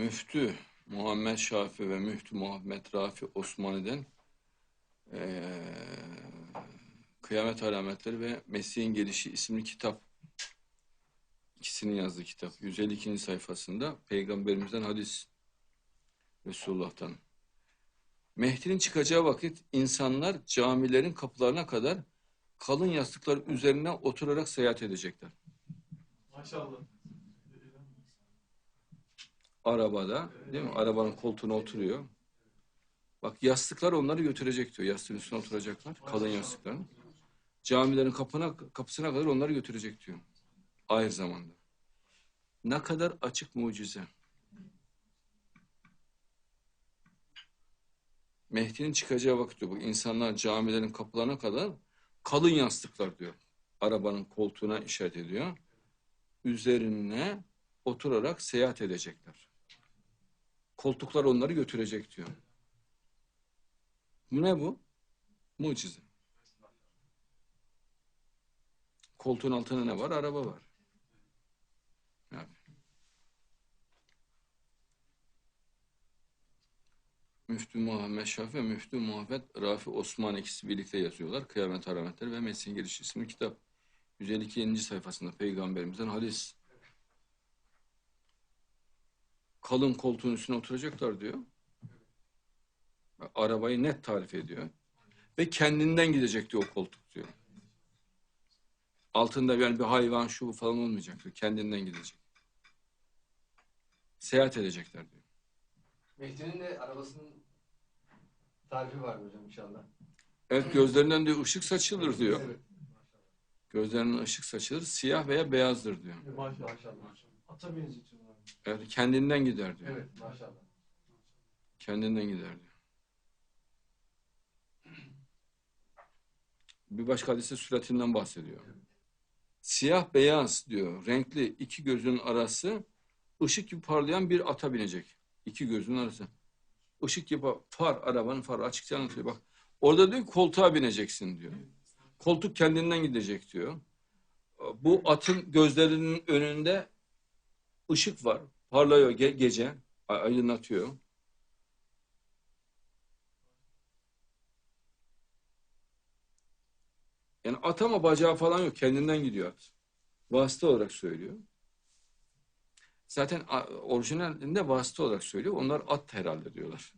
Müftü Muhammed Şafi ve Müftü Muhammed Rafi Osmani'den eee, Kıyamet Alametleri ve Mesih'in Gelişi isimli kitap ikisinin yazdığı kitap 152. sayfasında Peygamberimizden hadis Resulullah'tan Mehdi'nin çıkacağı vakit insanlar camilerin kapılarına kadar kalın yastıklar üzerine oturarak seyahat edecekler. Maşallah. Arabada değil mi? Arabanın koltuğuna oturuyor. Bak yastıklar onları götürecek diyor. Yastığın üstüne oturacaklar. Kalın yastıkların. Camilerin kapına, kapısına kadar onları götürecek diyor. Ahir zamanda. Ne kadar açık mucize. Mehdi'nin çıkacağı vakit diyor. Bu insanlar camilerin kapılarına kadar kalın yastıklar diyor. Arabanın koltuğuna işaret ediyor. Üzerine oturarak seyahat edecekler. Koltuklar onları götürecek diyor. Bu ne bu? Mucize. Koltuğun altında ne var? Araba var. Yani. Müftü Muhammed Şafi ve Müftü Muhammed Rafi Osman ikisi birlikte yazıyorlar. Kıyamet Alametleri ve Mesih'in Gelişi isimli kitap. 152. sayfasında Peygamberimizden hadis. Kalın koltuğun üstüne oturacaklar diyor. Arabayı net tarif ediyor. Ve kendinden gidecek diyor o koltuk diyor. Altında yani bir hayvan şu falan olmayacak diyor. Kendinden gidecek. Seyahat edecekler diyor. Mehdi'nin de arabasının tarifi var hocam inşallah. Evet gözlerinden diyor ışık saçılır diyor. Evet. Gözlerinden ışık saçılır. Siyah veya beyazdır diyor. Maşallah. Ata benzetiyorlar. Evet, kendinden gider diyor. Evet maşallah. Kendinden gider diyor. Bir başka hadiste süratinden bahsediyor. Siyah beyaz diyor. Renkli iki gözün arası ışık gibi parlayan bir ata binecek. İki gözün arası. Işık gibi far arabanın farı açıkça anlatıyor. Bak orada diyor koltuğa bineceksin diyor. Koltuk kendinden gidecek diyor. Bu atın gözlerinin önünde ışık var. Parlıyor ge- gece. ay- Aydınlatıyor. Yani at ama bacağı falan yok. Kendinden gidiyor at. Vasıta olarak söylüyor. Zaten orijinalinde vasıta olarak söylüyor. Onlar at herhalde diyorlar.